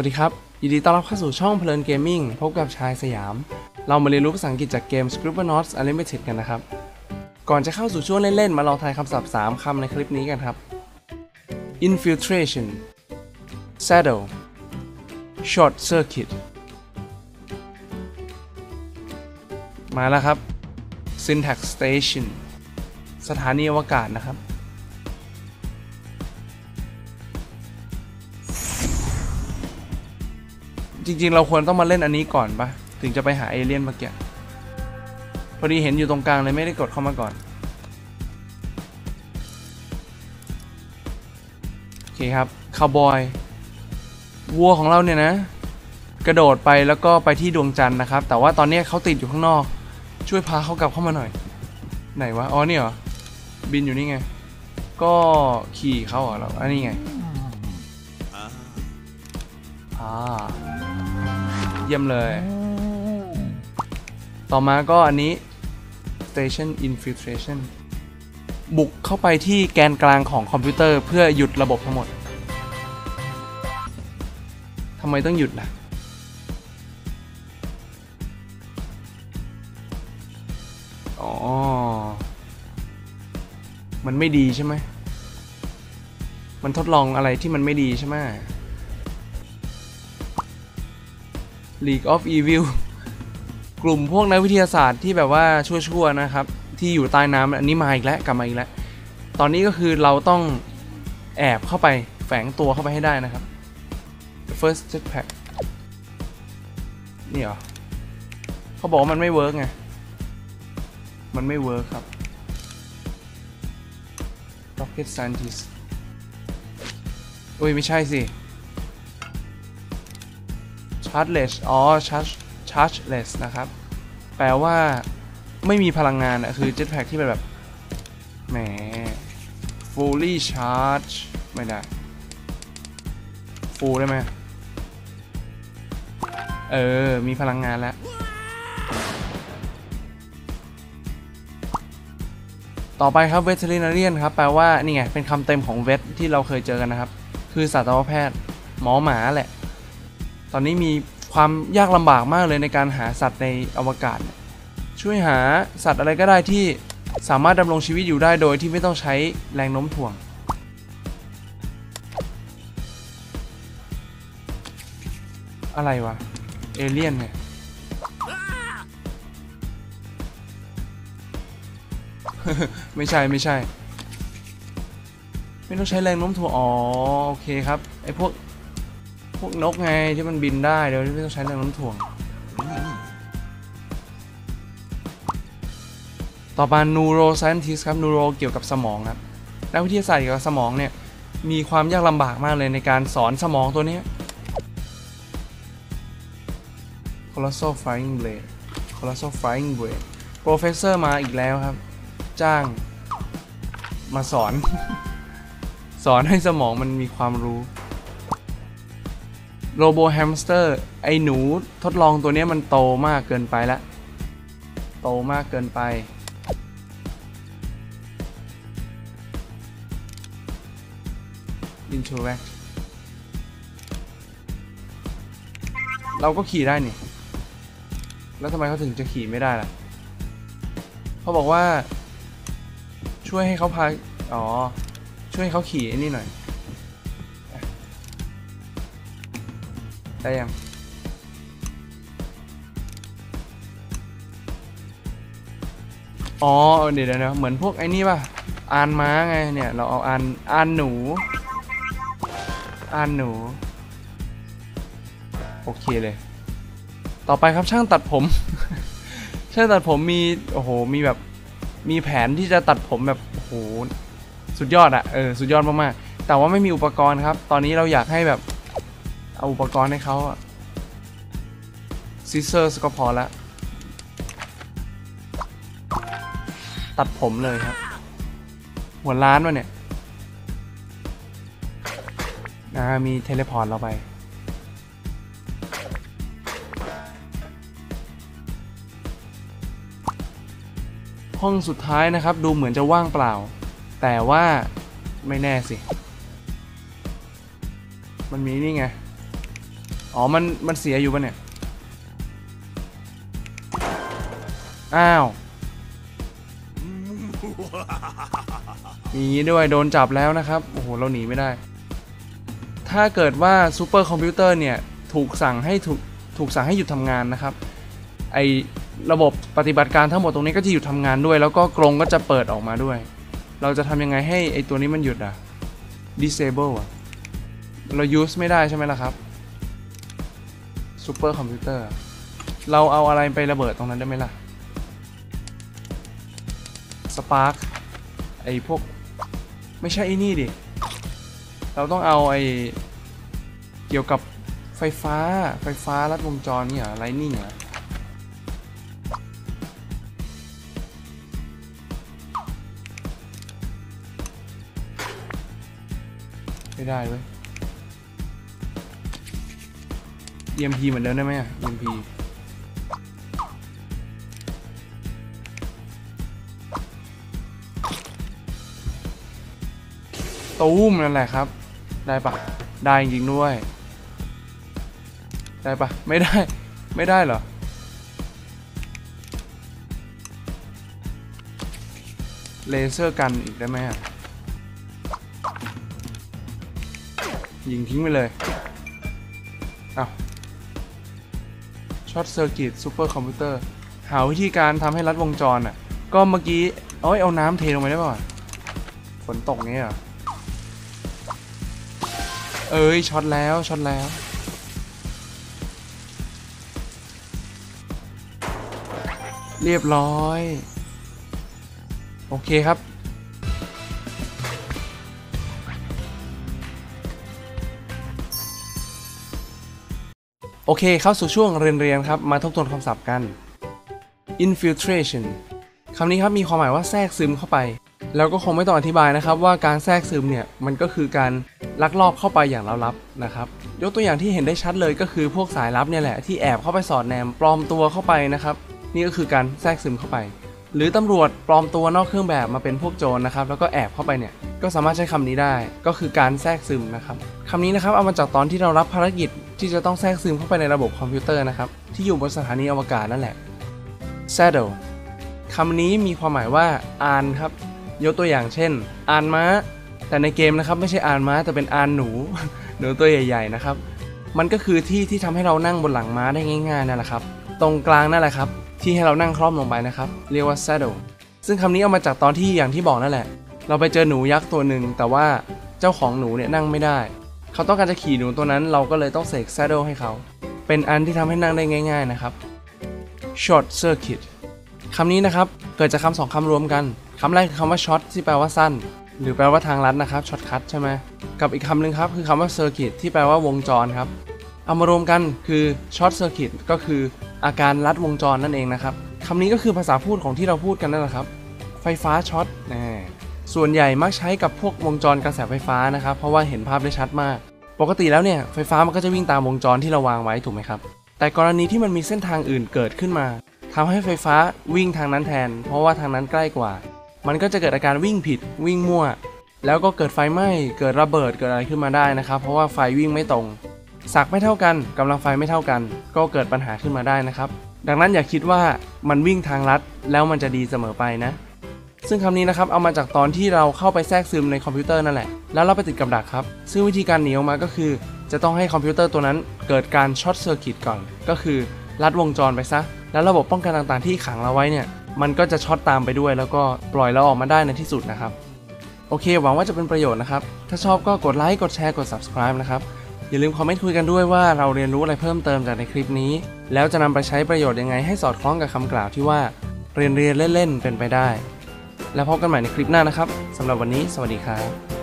วัสดีครับ ยินดีต้อนรับเข้าสู่ช่องเพลินเกมมิ่งพบกับชายสยาม เรามาเรียนรู้ภาษาอังกฤษจากเกม Scribblenauts Unlimited กันนะครับ ก่อนจะเข้าสู่ช่วงเล่น ๆ มาลองทายคำศัพท์ 3 คำในคลิปนี้กันครับ infiltration saddle short circuit มาแล้วครับ syntax station สถานีอวกาศนะครับ จริง ๆ เราควรต้องมาเล่นอันนี้ก่อนปะถึงจะไปหาเอเลี่ยนเมื่อกี้พอดีเห็นอยู่ตรงกลางเลยไม่ได้กดเข้ามาก่อน โอเคครับคาวบอย วัวของเราเนี่ยนะ กระโดดไปแล้วก็ไปที่ดวงจันทร์นะครับ แต่ว่าตอนนี้เขาติดอยู่ข้างนอก ช่วยพาเขากลับเข้ามาหน่อย ไหนวะ อ๋อนี่เหรอ บินอยู่นี่ไง ก็ขี่เขาเหรอเราอันนี้ไง อ่าเยี่ยมเลย ต่อมาก็อันนี้ station infiltration บุกเข้าไปที่แกนกลางของคอมพิวเตอร์เพื่อหยุดระบบทั้งหมด ทำไมต้องหยุดล่ะ อ๋อ มันไม่ดีใช่ไหม มันทดลองอะไรที่มันไม่ดีใช่ไหม League of Evil กลุ่มพวกนักวิทยาศาสตร์ที่แบบว่าชั่วๆนะครับ ที่อยู่ใต้น้ำอันนี้มาอีกแล้วกลับมาอีกแล้ว ตอนนี้ก็คือเราต้องแอบเข้าไปแฝงตัวเข้าไปให้ได้นะครับ first jetpack นี่เหรอเขาบอกว่ามันไม่เวิร์กไง มันไม่เวิร์กครับ rocket scientist อุ้ย ไม่ใช่สิ chargeless อ๋อ charge chargeless นะครับ แปลว่าไม่มีพลังงานอะคือ jetpack ที่เป็นแบบ แหม fully charge ไม่ได้ full ได้ไหมเออ มีพลังงานแล้ว ต่อไปครับ veterinarian ครับ แปลว่า นี่ไง เป็นคำเต็มของ vet ที่เราเคยเจอกันนะครับ คือสัตวแพทย์ หมอหมาแหละ ตอนนี้มีความยากลำบากมากเลยในการหาสัตว์ในอวกาศ ช่วยหาสัตว์อะไรก็ได้ที่สามารถดำรงชีวิตอยู่ได้โดยที่ไม่ต้องใช้แรงโน้มถ่วง อะไรวะ เอเลี่ยนเนี่ยไม่ใช่ไม่ใช่ ไม่ต้องใช้แรงโน้มถ่วง อ๋อ โอเคครับ ไอพวก พวกนกไงที่มันบินได้โดยที่ไม่ต้องใช้แรงโน้มถ่วง ต่อมา neuroscientist ครับ neuro เกี่ยวกับสมองครับ นักวิทยาศาสตร์เกี่ยวกับสมองเนี่ย มีความยากลำบากมากเลยในการสอนสมองตัวนี้ colossal flying blade colossal flying blade professor มาอีกแล้วครับ จ้างมาสอน สอนให้สมองมันมีความรู้ โรโบแฮมสเตอร์ไอหนูทดลองตัวนี้มันโตมากเกินไปแล้วโตมากเกินไป interact เราก็ขี่ได้นี่ แล้วทำไมเขาถึงจะขี่ไม่ได้ล่ะ เขาบอกว่า ช่วยให้เขาพา อ๋อ ช่วยให้เขาขี่ไอ้นี่หน่อย ได้ยังอ๋อเดี๋ยวเดี๋ยวเหมือนพวกไอ้นี่ป่ะอานม้าไงเนี่ยเราเอาอานอานหนูอานหนู โอเคเลย ต่อไปครับช่างตัดผม ช่างตัดผมมีโอ้โหมีแบบมีแผนที่จะตัดผมแบบโอ้โหสุดยอดอะเออสุดยอดมากๆแต่ว่าไม่มีอุปกรณ์ครับ ตอนนี้เราอยากให้แบบ เอาอุปกรณ์ให้เขาซิเซอร์ก็พอละตัดผมเลยครับ หัวล้านวะเนี่ยอ่ามีเทเลพอร์ตเราไป ห้องสุดท้ายนะครับ ดูเหมือนจะว่างเปล่า แต่ว่าไม่แน่สิ มันมีนี่ไง อ๋อ มัน มันเสียอยู่ปะเนี่ย อ้าว มีงี้ด้วยโดนจับแล้วนะครับ โอ้โห เราหนีไม่ได้ ถ้าเกิดว่าซูเปอร์คอมพิวเตอร์เนี่ย ถูกสั่งให้ถูกถูกสั่งให้หยุดทำงานนะครับ ไอระบบปฏิบัติการทั้งหมดตรงนี้ก็จะหยุดทำงานด้วย แล้วก็กรงก็จะเปิดออกมาด้วย เราจะทำยังไงให้ไอตัวนี้มันหยุดอะ disable อะเรา use ไม่ได้ใช่ไหมล่ะครับ ซูเปอร์คอมพิวเตอร์ เราเอาอะไรไประเบิดตรงนั้นได้ไหมล่ะสปาร์กไอพวก ไม่ใช่ไอ้นี่ดิ เราต้องเอาไอเกี่ยวกับไฟฟ้าไฟฟ้าลัดวงจรเนี่ยไลนิ่งเหรอไม่ได้เว้ย EMP เหมือนเดิมได้ไหมอะ EMP ตูมนั่นแหละครับ ได้ปะได้จริงด้วย ได้ปะไม่ได้ ไม่ได้เหรอ เลเซอร์กันอีกได้ไหมอะ ยิงทิ้งไปเลย เอ้า ช็อตเซอร์กิตซูเปอร์คอมพิวเตอร์หาวิธีการทำให้รัดวงจรอะ ก็เมื่อกี้เอ้ยเอาน้ำเทลงไปได้ป่ะฝนตกเงี้ยเอ้ยช็อตแล้วช็อตแล้ว เรียบร้อย โอเคครับ โอเค เข้าสู่ช่วงเรียนเรียนครับ มาทบทวนคำศัพท์กัน infiltration คำนี้ครับมีความหมายว่าแทรกซึมเข้าไป แล้วก็คงไม่ต้องอธิบายนะครับ ว่าการแทรกซึมเนี่ยมันก็คือการลักลอบเข้าไปอย่างลับๆนะครับ ยกตัวอย่างที่เห็นได้ชัดเลยก็คือพวกสายลับเนี่ยแหละที่แอบเข้าไปสอดแนมปลอมตัวเข้าไปนะครับ นี่ก็คือการแทรกซึมเข้าไป หรือตำรวจปลอมตัวนอกเครื่องแบบมาเป็นพวกโจรนะครับแล้วก็แอบเข้าไปเนี่ยก็สามารถใช้คำนี้ได้ก็คือการแทรกซึมนะครับคำนี้นะครับเอามาจากตอนที่เรารับภารกิจที่จะต้องแทรกซึมเข้าไปในระบบคอมพิวเตอร์นะครับที่อยู่บนสถานีอวกาศนั่นแหละ saddle คำนี้มีความหมายว่าอ่านครับยกตัวอย่างเช่นอ่านม้า แต่ในเกมนะครับไม่ใช่อ่านม้าแต่เป็นอ่านหนู หนูตัวใหญ่ ๆนะครับ มันก็คือที่ที่ทำให้เรานั่งบนหลังม้าได้ง่ายๆนั่นแหละครับ ตรงกลางนั่นแหละครับ ที่ให้เรานั่งคล่อมลงไปนะครับ เรียกว่า saddle ซึ่งคำนี้เอามาจากตอนที่อย่างที่บอกนั่นแหละ เราไปเจอหนูยักษ์ตัวหนึ่งแต่ว่าเจ้าของหนูเนี่ยนั่งไม่ได้ เขาต้องการจะขี่หนูตัวนั้นเราก็เลยต้องเสก saddle ให้เขา เป็นอันที่ทำให้นั่งได้ง่าย ๆนะครับ short circuit คำนี้นะครับเกิดจากคำสองคำรวมกันคำแรกคือคำว่า short ที่แปลว่าสั้น หรือแปลว่าทางลัดนะครับ short cut ใช่ไหมกับอีกคำหนึ่งครับคือคำว่า circuit ที่แปลว่าวงจรครับเอามารวมกันคือ short circuit ก็คือ อาการลัดวงจรนั่นเองนะครับคำนี้ก็คือภาษาพูดของที่เราพูดกันนั่นแหละครับ ไฟฟ้าช็อตน่ส่วนใหญ่มักใช้กับพวกวงจรกระแสไฟฟ้านะครับ เพราะว่าเห็นภาพได้ชัดมาก ปกติแล้วเนี่ยไฟฟ้ามันก็จะวิ่งตามวงจรที่เราวางไว้ถูกไหมครับ แต่กรณีที่มันมีเส้นทางอื่นเกิดขึ้นมาทำให้ไฟฟ้าวิ่งทางนั้นแทน เพราะว่าทางนั้นใกล้กว่า มันก็จะเกิดอาการวิ่งผิด วิ่งมั่ว แล้วก็เกิดไฟไหม้เกิดระเบิดเกิดอะไรขึ้นมาได้นะครับ เพราะว่าไฟวิ่งไม่ตรง สักไม่เท่ากันกำลังไฟไม่เท่ากัน ก็เกิดปัญหาขึ้นมาได้นะครับ ดังนั้นอย่าคิดว่ามันวิ่งทางลัดแล้วมันจะดีเสมอไปนะ ซึ่งคำนี้นะครับเอามาจากตอนที่เราเข้าไปแทรกซึมในคอมพิวเตอร์นั่นแหละ แล้วเราไปติดกับดักครับ ซึ่งวิธีการหนีออกมาก็คือ จะต้องให้คอมพิวเตอร์ตัวนั้นเกิดการช็อตเซอร์กิตก่อน ก็คือลัดวงจรไปซะ แล้วระบบป้องกันต่างๆที่ขังเราไว้เนี่ย มันก็จะช็อตตามไปด้วย แล้วก็ปล่อยเราออกมาได้ในที่สุดนะครับ โอเค หวังว่าจะเป็นประโยชน์นะครับ ถ้าชอบก็กดไลค์ กดแชร์ กด subscribe นะครับ อย่าลืมคอมเมนต์คุยกันด้วยว่าเราเรียนรู้อะไรเพิ่มเติมจากในคลิปนี้ แล้วจะนำไปใช้ประโยชน์ยังไงให้สอดคล้องกับคำกล่าวที่ว่า เรียนเรียนเล่นๆเป็นไปได้ แล้วพบกันใหม่ในคลิปหน้านะครับสำหรับวันนี้ สวัสดีครับ